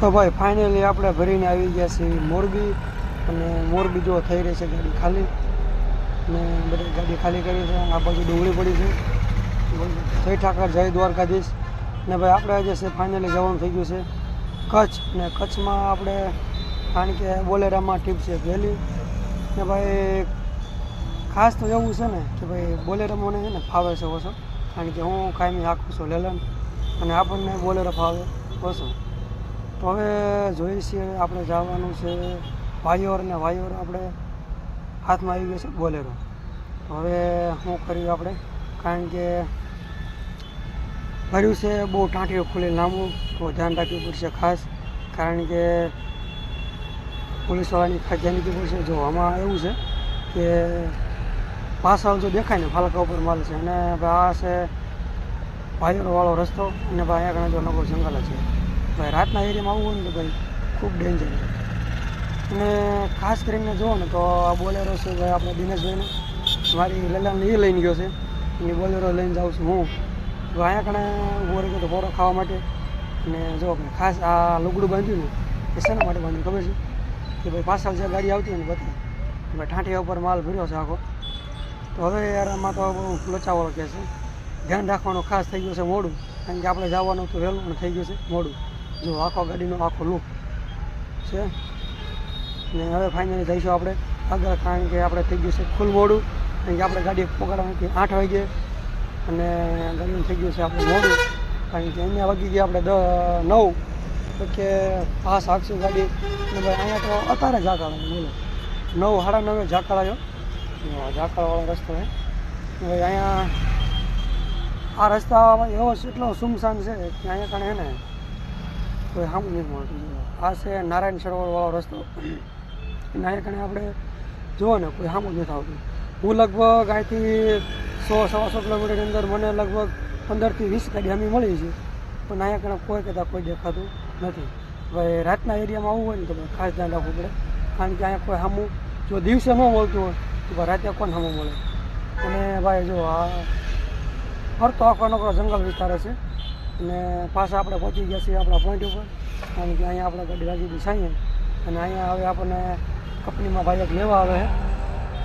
તો ભાઈ ફાઇનલી આપણે ભરીને આવી ગયા છીએ મોરબી. અને મોરબી જો થઈ રહી છે ગાડી ખાલી. અને બધી ગાડી ખાલી કરી છે. આ બાજુ ડુંગળી પડી છે. જય ઠાકર, જય દ્વારકાધીશ. ને ભાઈ, આપણે આજે છે ફાઇનલી જવાનું થઈ ગયું છે. કચ્છ. ને કચ્છમાં આપણે કારણ કે બોલેરામાં ટીપ છે પહેલી. ને ભાઈ, ખાસ તો એવું છે ને કે ભાઈ બોલેરો મને છે ને ફાવે છે ઓછો. કારણ કે હું કાયમી રાખું છું લેલન. અને આપણને બોલેરો ફાવે ઓછો. તો હવે જોઈએ છીએ આપણે જવાનું છે વાયોર ને વાયોર આપણે હાથમાં આવી ગયો છે બોલેરો. હવે શું કર્યું આપણે? કારણ કે ભર્યું છે બહુ ટાંટીઓ ખુલી લાંબુ, તો ધ્યાન રાખવું પડશે ખાસ. કારણ કે પોલીસવાળાની ખાસ ધ્યાન રાખવી પડશે. જો આમાં એવું છે કે પાસા જો દેખાય ને ફાલકા ઉપર માલ છે, અને આ છે વાયરવાળો રસ્તો, અને ભાઈ આગળ જો નગર જંગલ છે. ભાઈ, રાતના એરિયામાં આવવું હોય ને તો ભાઈ ખૂબ ડેન્જર અને ખાસ કરીને જુઓ ને તો આ બોલેરો છે ભાઈ આપણે દિનેશભાઈને. મારી લલાને એ લઈને ગયો છે. એ બોલેરો લઈને જાઉં છું હું. તો અહીંયા કણે ઊભો ગયો તો પોરો ખાવા માટે. અને જો ખાસ આ લુગડું બાંધ્યું ને, એ શેના માટે બાંધ્યું ખબર છે? કે ભાઈ પાછળ જે ગાડી આવતી હોય ને બધી ભાઈ ઠાંઠિયા ઉપર માલ ભર્યો છે આખો. તો હવે યાર આમાં તો બહુ લોચાવાળો કહે છે. ધ્યાન રાખવાનું ખાસ થઈ ગયું છે મોડું. કારણ કે આપણે જવાનું તો વહેલું પણ થઈ ગયું છે મોડું. જો આખો ગાડીનો આખો લુક છે. ને હવે ફાઇનલી જઈશું આપણે આગળ, કારણ કે આપણે થઈ ગયું છે ફૂલ મોડું. કારણ કે આપણે ગાડી પકડવાથી આઠ વાગે અને ગાડીનું થઈ ગયું છે આપણે મોડું. કારણ કે અહીંયા વાગી ગયા આપણે દ, નવ. કે પાસ હાકશું ગાડી? ને ભાઈ અહીંયા તો અત્યારે ઝાકળ બોલો. નવ, સાડા નવે ઝાકાળ આવ્યો ઝાકાળવાળો રસ્તો છે ભાઈ અહીંયા આ રસ્તા એવો એટલો સુમસાન છે કે અહીંયા કાણે હે ને કોઈ સામું નહીં મળતું આ છે નારાયણ સરોવરવાળો રસ્તો. અને કણે આપણે જુઓ ને કોઈ સામું નથી આવતું. હું લગભગ અહીંથી સો, સવાસો કિલોમીટરની અંદર મને લગભગ પંદરથી વીસ ગાડી અમે મળી છે. પણ અહીંયા કણે કોઈ કદાચ કોઈ દેખાતું નથી. ભાઈ રાતના એરિયામાં આવવું હોય ને તો ખાસ ધ્યાન રાખવું પડે. કારણ કે અહીંયા કોઈ સામું જો દિવસે ન મળતું હોય, તો રાતે કોણ સામું મળે? અને ભાઈ જો આ ફરતો આખો નકરો જંગલ વિસ્તાર છે અને પાછા આપણે પહોંચી ગયા છીએ આપણા પોઈન્ટ ઉપર. કારણ કે અહીંયા આપણે ગાડી રાખી દીધી સાંઈએ અને અહીંયા હવે આપણને કંપનીમાં એક લેવા આવે છે.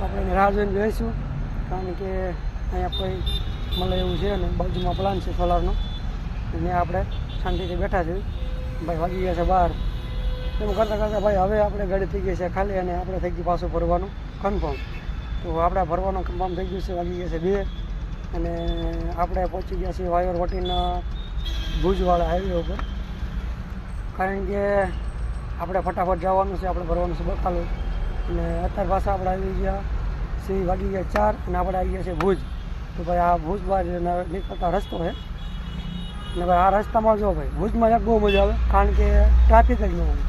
આપણે એને રાહ જોઈને બેસીશું. કારણ કે અહીંયા કોઈ મળે એવું છે ને બાજુમાં પ્લાન છે સોલારનો અને આપણે શાંતિથી બેઠા છીએ. ભાઈ વાગી ગયા છે બહાર એમ કરતાં કરતાં ભાઈ હવે આપણે ગાડી થઈ ગઈ છે ખાલી અને આપણે થઈ ગયું પાછું ભરવાનું. કન્ફર્મ તો આપણે ભરવાનું કન્ફર્મ થઈ ગયું છે. વાગી ગયા છે બે. અને આપણે પહોંચી ગયા છીએ વાયોર વટીના ભુજવાળા હાઈવે ઉપર. કારણ કે આપણે ફટાફટ જવાનું છે, આપણે ભરવાનું છે બકાલું અને અત્યારે પાછા આપણે આવી ગયા સી વાગી ગયા ચાર અને આપણે આવી ગયા છે ભુજ. તો ભાઈ આ ભુજ બાદ નીકળતા રસ્તો છે. અને ભાઈ આ રસ્તામાં જો ભાઈ, ભુજમાં એક બહુ મજા આવે, કારણ કે ટ્રાફિક જ ન હોય.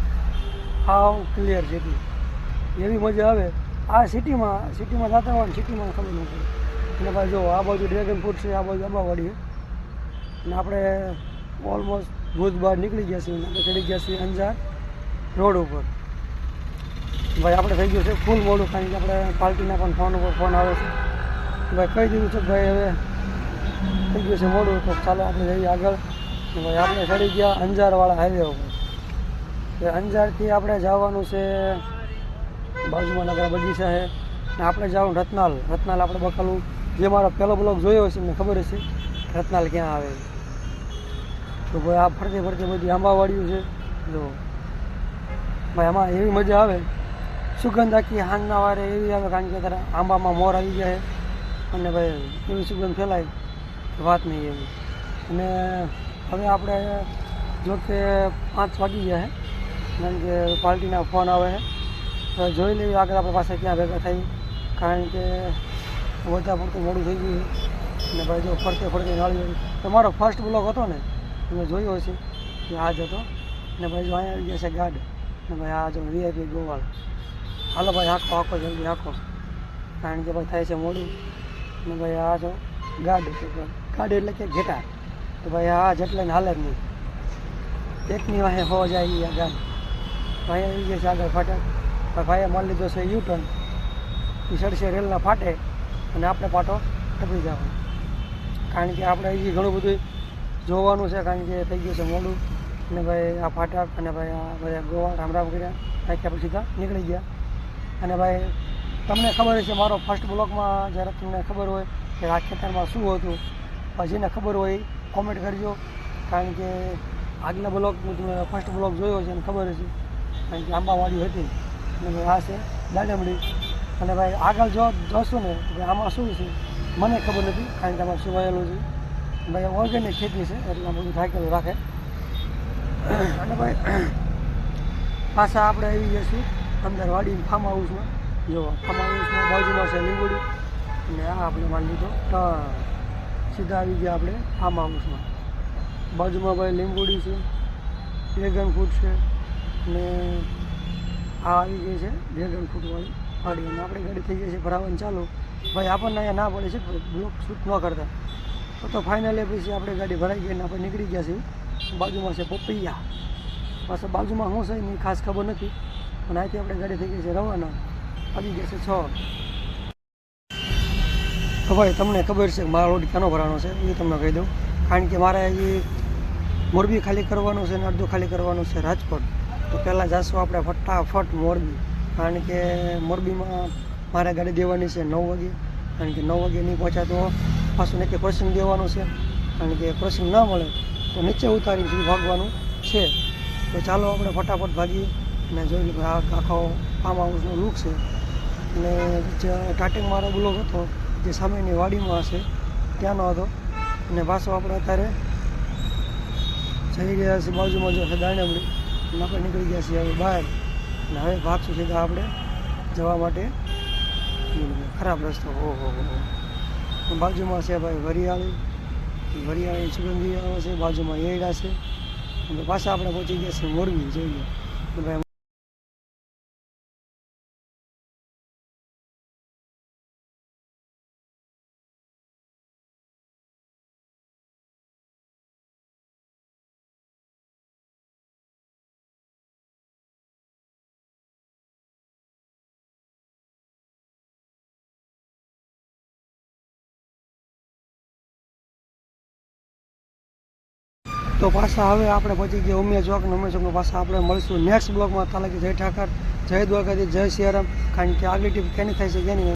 હાવ ક્લિયર છે એટલી એવી મજા આવે. આ સિટીમાં સિટીમાં જતા હોય ને સિટીમાં ખબર ન પડે અને ભાઈ જો આ બાજુ ડ્રેગન ફ્રૂટ છે, આ બાજુ અંબાવાડી છે. અને આપણે ઓલમોસ્ટ ભુજ બહાર નીકળી ગયા છીએ. આપણે ચડી ગયા છીએ અંજાર રોડ ઉપર. ભાઈ, આપણે થઈ ગયું છે ફૂલ મોડું કારણ કે આપણે પાર્ટીના પણ ફોન ઉપર ફોન આવે છે. ભાઈ, કહી દીધું છે ભાઈ હવે થઈ ગયું છે મોડું, તો ચાલો આપણે જઈએ આગળ. ભાઈ, આપણે ચડી ગયા અંજારવાળા હાઈવે ઉપર. એ અંજારથી આપણે જવાનું છે બાજુમાં નગરા બગીચા છે. ને આપણે જવાનું રત્નાલ. રત્નાલ આપણે બકાલું જે મારો પહેલો બ્લોગ જોયો હશે, મને ખબર હશે. રત્નાલ ક્યાં આવે? તો ભાઈ આ ફરતે ફરતે બધી આંબાવાડીઓ છે. જો. ભાઈ આમાં એવી મજા આવે. સુગંધ આખી હાંજના વારે એવી આવે કારણ કે અત્યારે આંબામાં મોર આવી જાય અને ભાઈ એવી સુગંધ ફેલાય. વાત નહીં એવી. અને હવે આપણે જો કે પાંચ વાગી ગયા છે. કારણ કે પાર્ટીના ફોન આવે છે. તો જોઈ લઈએ આગળ આપણી પાસે ક્યાં ભેગા થઈ કારણ કે વધારે પડતું મોડું થઈ ગયું છે. અને ભાઈ જો ફરતે ફરતે નાળી તમારો ફર્સ્ટ બ્લોક હતો ને, તમે જોયો હશે કે આ જ હતો. ને ભાઈ જો અહીંયા આવી ગયા છે ગાર્ડ ને ભાઈ આ જો વીઆઈપી ગોવાળ. હાલો ભાઈ આખો આખો જલ્દી આખો કારણ કે ભાઈ થાય છે મોડું. ને ભાઈ આ જો ગાર્ડ ગાડ એટલે કે ઘેટા તો ભાઈ આ જેટલે ને હાલે જ નહીં. એકની વાહે હો જાય એ ગાડી ભાઈ આવી ગયા છે આગળ ફાટક. ભાઈએ મળી લીધો છે યુ ટર્ન એ સડશે રેલના ફાટે. અને આપણે પાટો ટપી જવાનો. કારણ કે આપણે હજી ઘણું બધું જોવાનું છે, કારણ કે થઈ ગયું છે મોડું. અને ભાઈ આ ફાટક અને ભાઈ આ બધા ગોવા રામ રામ કર્યા ત્યાં પછી સીધા નીકળી ગયા. અને ભાઈ તમને ખબર છે મારો ફર્સ્ટ બ્લોકમાં જ્યારે તમને ખબર હોય કે આ શું હતું જેને ખબર હોય કોમેન્ટ કરજો. કારણ કે આગલા તમે ફર્સ્ટ બ્લોક જોયો છે, એને ખબર છે કારણ કે આંબાવાડી હતી. અને આ છે દાડમડી. અને ભાઈ આગળ જો જોશો ને ભાઈ આમાં શું છે? મને ખબર નથી, કારણ કે આમાં સુવાયેલું છે. ભાઈ ઓર્ગેનિક ખેતી છે, એટલે બધું થાકેલું રાખે. અને ભાઈ, પાછા આપણે આવી જઈશું અંદર વાડી ફાર્મ હાઉસમાં જો ફાર્મ હાઉસમાં બાજુમાં છે લીંબોડી. અને આ આપણે માની લીધો ટર્ન સીધા આવી ગયા આપણે ફાર્મ હાઉસમાં બાજુમાં ભાઈ લીંબોડી છે ડ્રેગન ફ્રૂટ છે અને આ આવી ગઈ છે ડ્રેગન ફ્રૂટવાળી વાડી અને આપણે ગાડી થઈ ગઈ છે ભરાવાનું ચાલુ. ભાઈ, આપણને અહીંયા ના પડે છે બ્લોક શૂટ ન કરતા. તો તો ફાઇનલી પછી આપણે ગાડી ભરાઈ ગઈ અને આપણે નીકળી ગયા છીએ. બાજુમાં છે પપૈયા. પાછા બાજુમાં શું છે, એની ખાસ ખબર નથી. પણ અહીંથી આપણે ગાડી થઈ ગઈ છે રવાના. આવી ગયા છે છ. તો ભાઈ, તમને ખબર છે મારો રોડ ક્યાંનો ભરાનો છે? એ તમને કહી દઉં. કારણ કે મારે એ મોરબી ખાલી કરવાનું છે અને અડધું ખાલી કરવાનું છે રાજકોટ. તો પહેલાં જઈશું આપણે ફટાફટ મોરબી. કારણ કે મોરબીમાં મારે ગાડી દેવાની છે નવ વાગે. કારણ કે નવ વાગે નહીં પહોંચ્યા તો પાછું નક્કી ક્રોસિંગ દેવાનું છે. કારણ કે ક્રોસિંગ ના મળે તો નીચે ઉતારી સુધી ભાગવાનું છે. તો ચાલો આપણે ફટાફટ ભાગીએ અને જોઈ લઈએ આખો ફાર્મ હાઉસનો લુક છે. અને સ્ટાર્ટિંગ મારો બ્લોગ હતો, જે સામેની વાડીમાં હશે, ત્યાંનો હતો. અને પાછો આપણે અત્યારે જઈ ગયા છીએ, બાજુમાં જો છે દાણેમડી અને આપણે નીકળી ગયા છીએ હવે બહાર. અને હવે ભાગશું સીધા આપણે જવા માટે. ખરાબ રસ્તો. ઓહો હો બાજુમાં છે ભાઈ વરિયાળી. વરિયાળી સુગંધી આવે છે, બાજુમાં એડા છે. અને પાછા આપણે પહોંચી ગયા છીએ મોરબી, જોઈએ. ભાઈ તો પાછા હવે આપણે પહોંચી ગયા ઉમિયા ચોક ને ઉમિયા ચોકમાં પાછા આપણે મળશું. નેક્સ્ટ બ્લોકમાં તાલા જય ઠાકર, જય દ્વારકાથી જય સિયારામ કારણ કે આગલી ટીપ કેની થાય છે, કેની